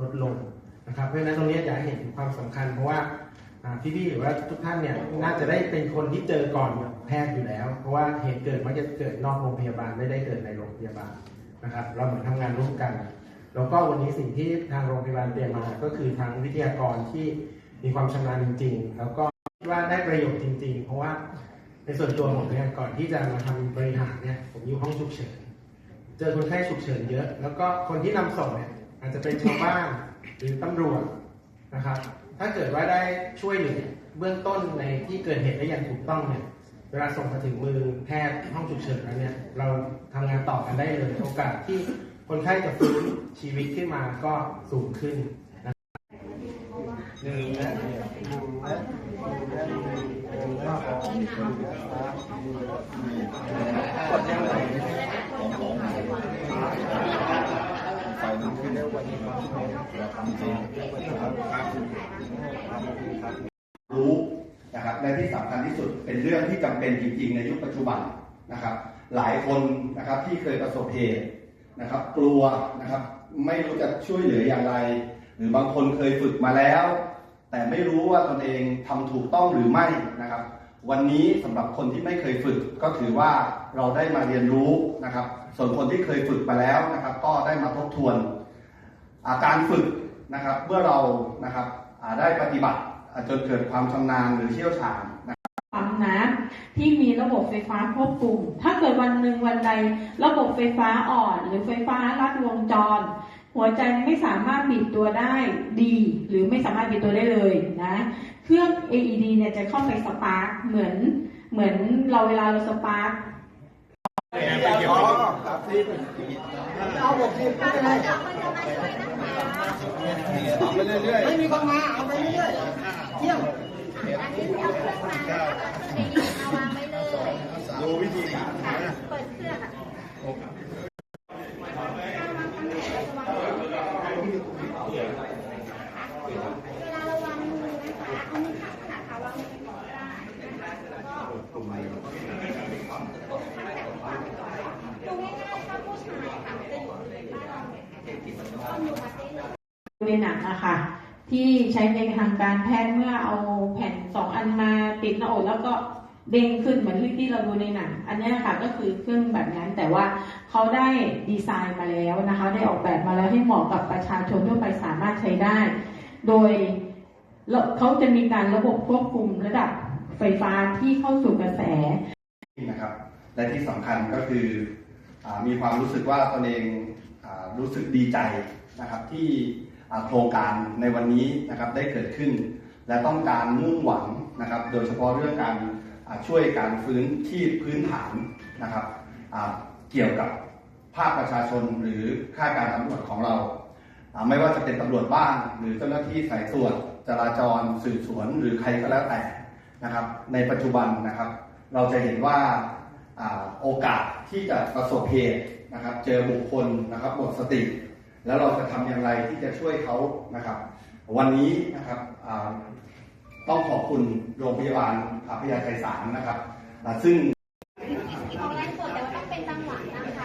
ลดลงนะครับเพราะฉะนั้นตรงนี้อยากเห็นถึงความสำคัญ เพราะว่าพี่ๆหรือว่าทุกท่านเนี่ยน่าจะได้เป็นคนที่เจอก่อนแพทย์อยู่แล้ว เพราะว่าเหตุเกิดมักจะเกิดนอกโรงพยาบาลไม่ได้เกิดในโรงพยาบาลนะครับ เราเหมือนทำงานร่วมกัน แล้วก็วันนี้สิ่งที่ทางโรงพยาบาลเตรียมมาก็คือทางวิทยากรที่มีความชำนาญจริง ๆ แล้วก็คิดว่าได้ประโยชน์จริง ๆ เพราะว่าในส่วนตัวผมเนี่ยก่อนที่จะมาทำบริหารเนี่ยผมอยู่ห้องฉุกเฉินเจอคนไข้ฉุกเฉินเยอะ แล้วก็คนที่นำส่งเนี่ย อาจจะเป็นชาวบ้านหรือตำรวจนะครับ ถ้าเกิดว่าได้ช่วยเหลือเบื้องต้นในที่เกิดเหตุได้อย่างถูกต้องเนี่ยเวลาส่งมาถึงมือแพทย์ห้องฉุกเฉินแล้วเนี่ยเราทำงานต่อกันได้เลยโอกาสที่คนไข้จะฟื้นชีวิตขึ้นมาก็สูงขึ้นหนึ่งและหนึ่งและหนึ่งและหนึ่งและสองกดยัง ไฟมันขึ้นแล้ววันนี้ครับราทำจริงครับครับรู้นะครับและที่สำคัญที่สุดเป็นเรื่องที่จำเป็นจริงๆ ในยุคปัจจุบันนะครับ หลายคนนะครับที่เคยประสบเหตุนะครับ กลัวนะครับไม่รู้จะช่วยเหลืออย่างไร หรือบางคนเคยฝึกมาแล้ว แต่ไม่รู้ว่าตนเองทำถูกต้องหรือไม่นะครับ วันนี้สำหรับคนที่ไม่เคยฝึกก็ถือว่าเราได้มาเรียนรู้นะครับ ส่วนคนที่เคยฝึกมาแล้วนะครับ ก็ได้มาทบทวน อาการฝึกนะครับเมื่อเรานะครับได้ปฏิบัติจนเกิดความชำนาญหรือเชี่ยวชาญนะครับปั๊มน้ำที่มีระบบไฟฟ้าควบคุม ถ้าเกิดวันหนึ่งวันใด ระบบไฟฟ้าอ่อน หรือไฟฟ้าลัดวงจร หัวใจไม่สามารถบีบตัวได้ดี หรือไม่สามารถบีบตัวได้เลยนะ เครื่อง AED เนี่ยจะเข้าไปสปาร์กเหมือนเหมือนเราเวลาเราสปาร์กเอาหกสิบไม่เป็นไรเอาไปเรื่อยๆไม่มีคนมาเอาไปเรื่อยๆเที่ยวอันนี้เอาเครื่องมาแล้วก็เองมาวางไว้เลยดูวิธีการ ค่ะเปิดเครื่องอะเวลาเราวางมือนะคะเอามือข้างขนาดขาวางมือก่อนได้นะคะแล้ว ก็ดูง่ายๆถ้าผู้ชายค่ะจะอยู่ในบ้านเราก็อยู่มาได้เลยในหนังอะค่ะ ที่ใช้ในทางการแพทย์เมื่อเอาแผ่นสองอันมาติดหน้าอกแล้วก็เด้งขึ้นเหมือนที่เราดูในหนังอันนี้ยค่ะก็คือเครื่องแบบนั้นแต่ว่าเขาได้ดีไซน์มาแล้วนะคะ ได้ออกแบบมาแล้วให้เหมาะกับประชาชนทั่วไปสามารถใช้ได้ โดยเขาจะมีการระบบควบคุมระดับ ไฟฟ้าที่เข้าสู่กระแสนะครับ และที่สำคัญก็คืออมีความรู้สึกว่าตนเองอรู้สึกดีใจนะครับที่โครงการในวันนี้นะครับได้เกิดขึ้น และต้องการมุ่งหวังนะครับ โดยเฉพาะเรื่องการช่วยการฟื้นที่พื้นฐานนะครับเกี่ยวกับภาคประชาชนหรือข้าการตำรวจของเราอ่าไม่ว่าจะเป็นตำรวจบ้านหรือเจ้าหน้าที่สายตรวจจราจรสืบสวนหรือใครก็แล้วแต่ นะครับ ในปัจจุบันนะครับ เราจะเห็นว่าโอกาสที่จะประสบเหตุนะครับ เจอบุคคลนะครับหมดสติ แล้วเราจะทำอย่างไรที่จะช่วยเขานะครับ วันนี้นะครับต้องขอบคุณโรงพยาบาลพยาไทยสารนะครับซึ่งของไรหมดแต่ว่าต้องเป็นตังหวานนะค